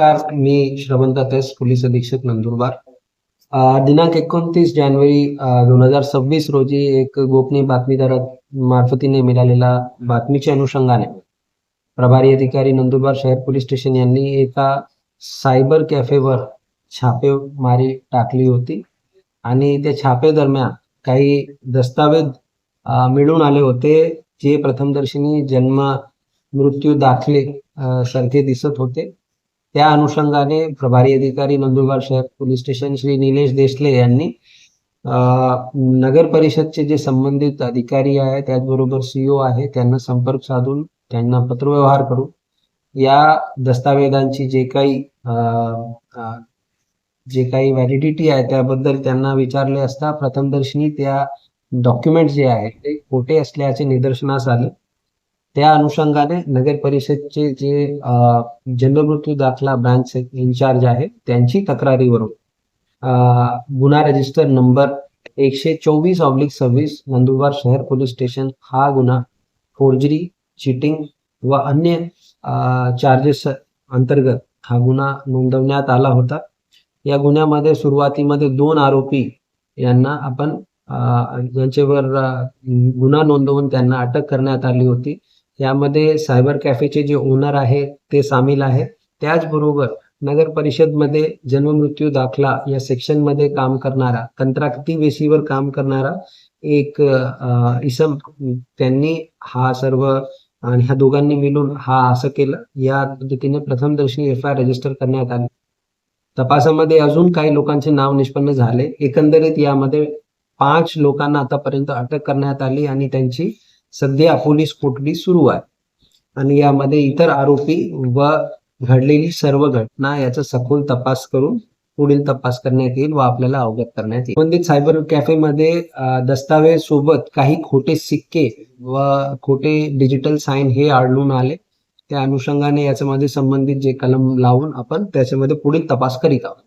नमस्कार मी श्रवंत S police अधीक्षक नंदुरबार. दिनांक एकोणतीस जानेवारी दोन हजार सव्वीस रोजी एक गोपनीय बातमीदारा मार्फतीने मिळालेल्या बातमीच्या अनुषंगाने प्रभारी अधिकारी नंदुरबार शहर पोलीस स्टेशन यांनी एका सायबर कॅफेवर छापेमारी टाकली होती आणि त्या छापे दरम्यान काही दस्तावेज मिळून आले होते जे प्रथमदर्शनी जन्म मृत्यू दाखले सारखे दिसत होते. त्या अनुषंगाने प्रभारी अधिकारी नंदुरबार शहर पोलीस स्टेशन श्री निलेश देसले यांनी नगर परिषदचे जे संबंधित अधिकारी आहे त्याचबरोबर सीओ आहे त्यांना संपर्क साधून त्यांना पत्रव्यवहार करून या दस्तावेजांची जे काही जे काही व्हॅलिडिटी आहे त्याबद्दल त्यांना विचारले असता प्रथमदर्शनी त्या डॉक्युमेंट जे आहे ते खोटे असल्याचे निदर्शनास आले. त्या अनुषंगाने नगर परिषदचे जे अ, जन्ममृत्यू दाखला ब्रांच इन्चार्ज आहे त्यांची तक्रारीवरून गुन्हा रजिस्टर नंबर एकशे चोवीस ऑब्लिक सव्वीस नंदुरबार शहर पोलीस स्टेशन हा गुन्हा फोर्जरी चिटिंग व अन्य चार्जेस अंतर्गत हा गुन्हा नोंदवण्यात आला होता. या गुन्ह्यामध्ये सुरुवातीमध्ये दोन आरोपी यांना आपण यांच्यावर गुन्हा नोंदवून त्यांना अटक करण्यात आली होती. यामध्ये सायबर कॅफेचे जे ओनर आहे ते सामील आहे. त्याचबरोबर नगर परिषदमध्ये जन्ममृत्यू दाखला या सेक्शनमध्ये काम करणारा कंत्राटी बेसीवर काम करणारा एक इसम त्यांनी हा सर्व आणि ह्या दोघांनी मिळून हा असं केलं. या पद्धतीने प्रथमदर्शनी एफ आय रजिस्टर करण्यात आली. तपासामध्ये अजून काही लोकांचे नाव निष्पन्न झाले. एकंदरीत यामध्ये पाच लोकांना आतापर्यंत अटक करण्यात आली आणि त्यांची सध्या पोलीस कोठडी सुरू आहे. आणि यामध्ये इतर आरोपी व घडलेली सर्व घटना याचा सखोल तपास करून पुढील तपास करण्यात येईल व आपल्याला अवगत करण्यात येईल. संबंधित सायबर कॅफेमध्ये दस्तावेज सोबत काही खोटे सिक्के व खोटे डिजिटल साईन हे आढळून आले. त्या अनुषंगाने याच्यामध्ये संबंधित जे कलम लावून आपण त्याच्यामध्ये पुढील तपास करीत आहोत.